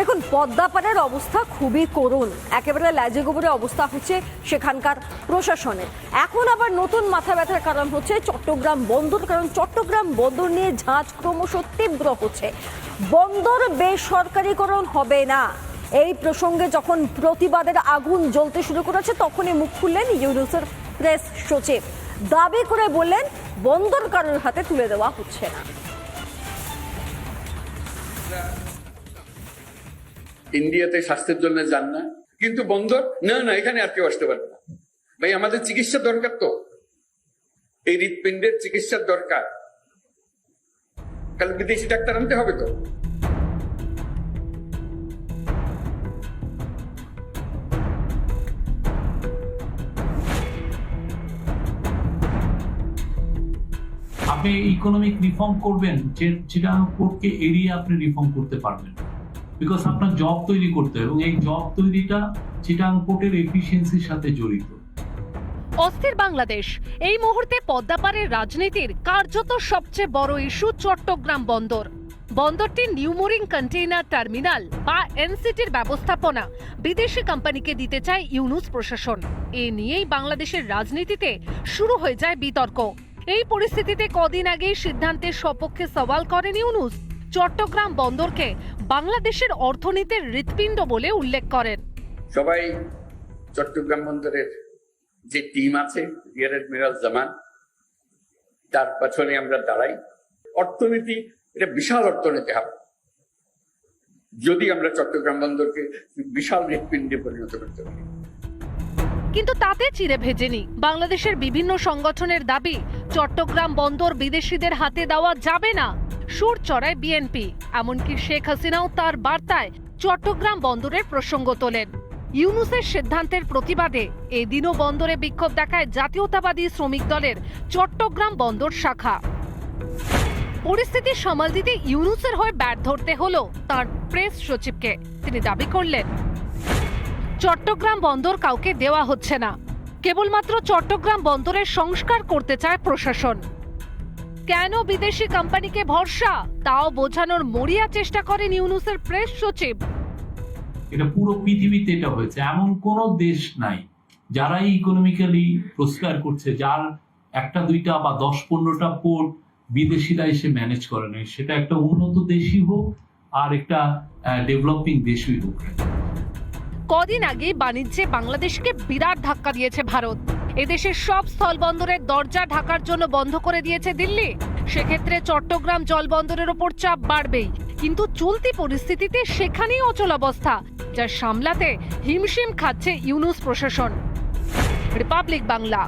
দেখুন, পদ্মাপাড়ের অবস্থা খুবই করুণ। একেবারে লাজে গোবরে অবস্থা হচ্ছে সেখানকার প্রশাসনের। এখন আবার নতুন মাথা ব্যথার কারণ হচ্ছে চট্টগ্রাম বন্দর, কারণ চট্টগ্রাম বন্দর নিয়ে ঝাঁজ ক্রমশ তীব্র হচ্ছে। বন্দর বেসরকারীকরণ হবে না। এই প্রসঙ্গে যখন প্রতিবাদের আগুন জ্বলতে শুরু করেছে, তখনই মুখ খুললেন ইউনুসের প্রেস সচিব। দাবি করে বললেন, বন্দর কারোর হাতে তুলে দেওয়া হচ্ছে না। ইন্ডিয়াতে স্বাস্থ্যের জন্য যান না। কিন্তু বন্দর, না না, এখানে আর কেউ আসতে পারবে না। ভাই, আমাদের চিকিৎসা দরকার তো। এই হৃৎপিণ্ডের চিকিৎসার দরকার। কাল বিদেশি ডাক্তার আনতে হবে তো। আপনি ইকোনমিক রিফর্ম করবেন, যে চিটাং পোর্টকে এড়িয়ে আপনি রিফর্ম করতে পারবেন। বিকজ আপনার জব তৈরি করতে হবে এবং এই জব তৈরিটা চিটাং পোর্টের এফিসিয়েন্সির সাথে জড়িত। অস্থির বাংলাদেশ। এই মুহূর্তে পদ্মাপাড়ের রাজনীতির কার্যত সবচেয়ে বড় ইস্যু চট্টগ্রাম বন্দর। বন্দরটি নিউমোরিং কন্টেইনার টার্মিনাল বা এনসিটির ব্যবস্থাপনা। বিদেশি কোম্পানিকে দিতে চায় ইউনুস প্রশাসন। এ নিয়েই বাংলাদেশের রাজনীতিতে শুরু হয়ে যায় বিতর্ক। এই পরিস্থিতিতে কদিন আগেই সিদ্ধান্তের সপক্ষে সওয়াল করেন ইউনুস। চট্টগ্রাম বন্দরকে বাংলাদেশের অর্থনীতির হৃৎপিণ্ড বলে উল্লেখ করেন। সবাই চট্টগ্রাম বন্দরের যে টিম আছে রিয়ার এডমিরাল জামান তার পেছনে আমরা দাঁড়াই। অর্থনীতি এটা বিশাল অর্থনীতি হবে। যদি আমরা চট্টগ্রাম বন্দরকে বিশাল হৃৎপিণ্ডে পরিণত করতে পারি। কিন্তু তাতে চিড়ে ভেজেনি। বাংলাদেশের বিভিন্ন সংগঠনের দাবি চট্টগ্রাম বন্দর বিদেশিদের হাতে দেওয়া যাবে না। সুর চড়ায় বিএনপি এমনকি শেখ হাসিনাও তার বার্তায় চট্টগ্রাম বন্দরের প্রসঙ্গ তোলেন। ইউনুসের সিদ্ধান্তের প্রতিবাদে এদিনও বন্দরে বিক্ষোভ দেখায় জাতীয়তাবাদী শ্রমিক দলের চট্টগ্রাম বন্দর শাখা। পরিস্থিতি সামাল দিতে ইউনুসের হয়ে ব্যাট ধরতে হলো তার প্রেস সচিবকে। তিনি দাবি করলেন, চট্টগ্রাম বন্দর কাউকে দেওয়া হচ্ছে না। কেবলমাত্র চট্টগ্রাম বন্দরের সংস্কার করতে চায় প্রশাসন। কেন বিদেশি কোম্পানিকে ভরসা? তাও বোঝানোর মরিয়া চেষ্টা করেন ইউনুসের প্রেস সচিব। এটা পুরো পৃথিবীতে এটা হয়েছে। এমন কোনো দেশ নাই যারাই ইকোনমিক্যালি প্রস্কার করছে, যার একটা, দুইটা বা দশ, পনেরোটা পোর্ট বিদেশিরা এসে ম্যানেজ করে নেয় সেটা একটা উন্নত দেশই হোক আর একটা ডেভেলপিং দেশই হোক। কদিন আগে বাণিজ্যে বাংলাদেশকে বিরাট ধাক্কা দিয়েছে ভারত। এদেশের সব স্থলবন্দরের দরজা ঢাকার জন্য বন্ধ করে দিয়েছে দিল্লি। সেক্ষেত্রে চট্টগ্রাম জলবন্দরের ওপর চাপ বাড়বেই। কিন্তু চলতি পরিস্থিতিতে সেখানেই অচল অবস্থা, যা সামলাতে হিমশিম খাচ্ছে ইউনুস প্রশাসন। রিপাবলিক বাংলা।